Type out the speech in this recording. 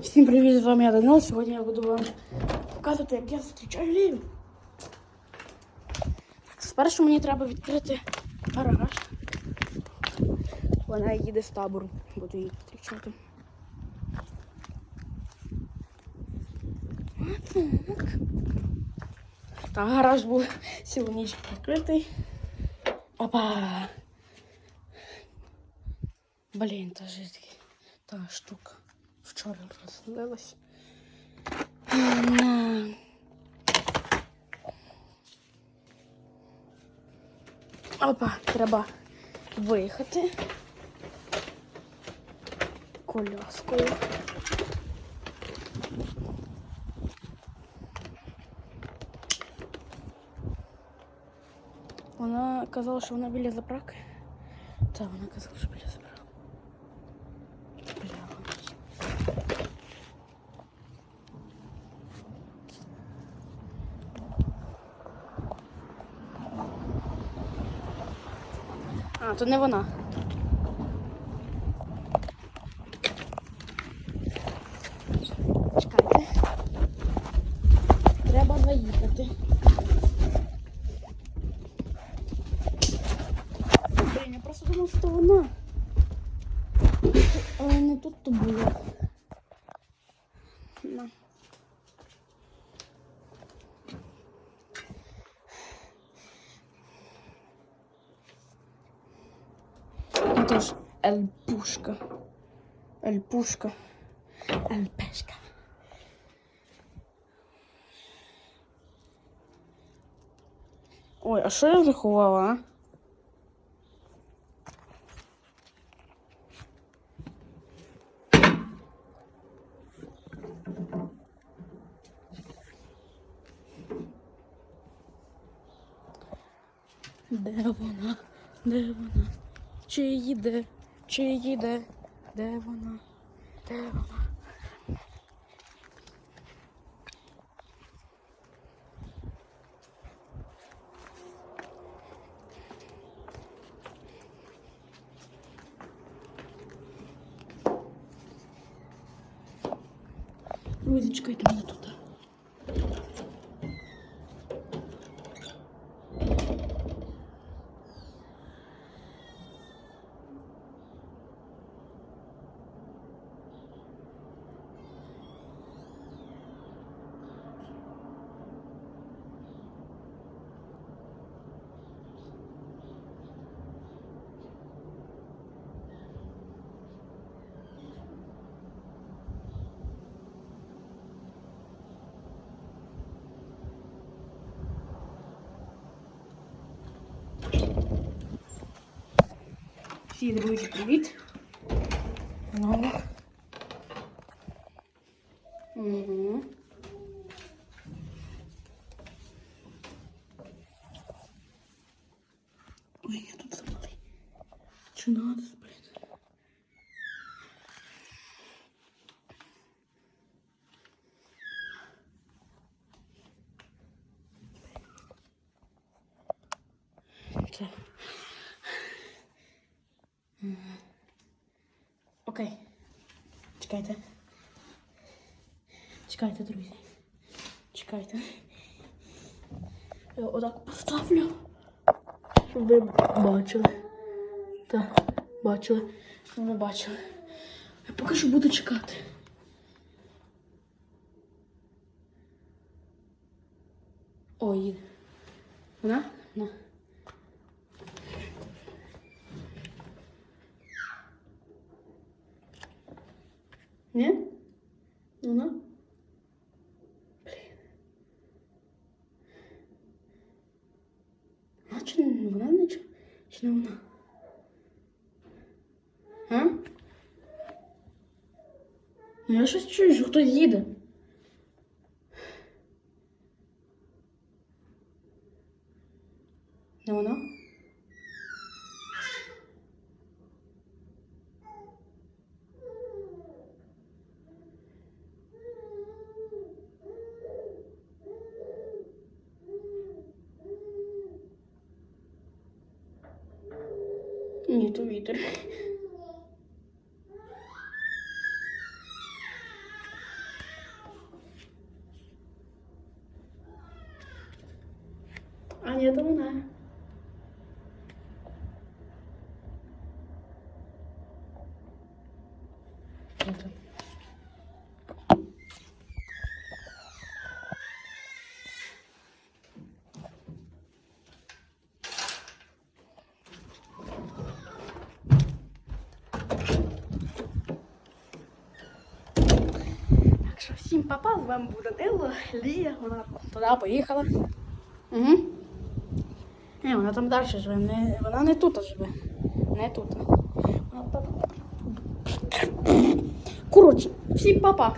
Всім привіт, з вами я Данило. Сьогодні я буду вам показувати, як я зустрічаю Лію. Так, спершу мені треба відкрити гараж. Вона їде з табору, буду її зустрічати. Так. Так, гараж був цілу ніч відкритий. Опа! Блін, та ж таки та штука вчора розлилась. На. Опа, треба виїхати коляскою. Вона казала, що вона біля заправки. Так, вона казала, що біля заправки. А, то не вона. Чекайте. Треба заїхати. Блін, я просто думав, що вона. Але не тут то було. Это ж Эльпушка. Эльпушка. Эльпешка. Ой, а що я заховала, а? Де вона? Де вона? Чи їде? Чи їде? Де вона? Де вона? Друзі, чекайте мене тут. Всі друзі, привіт. Ну. Угу. Ой, я тут забыла. Че надо, блин? Так. Окей. Чекайте. Чекайте, друзі. Чекайте. Я отак поставлю. Щоб ви бачили. Так, бачили. Щоб ви бачили. Я поки що буду чекати. О, їде. Вона? Вона. Ні? Вона? Блін. А чи не вона не чи, чи не вона? А? Ну я щось чую, що хтось їде. Не вона? Нет, увидел. А нет, она. всім папа, з вами був Данило, Лія, вона туди поїхала. Угу. Не, вона там далі живе, не, вона не тут живе. Не тут. Вона там. Коротше, всім папа.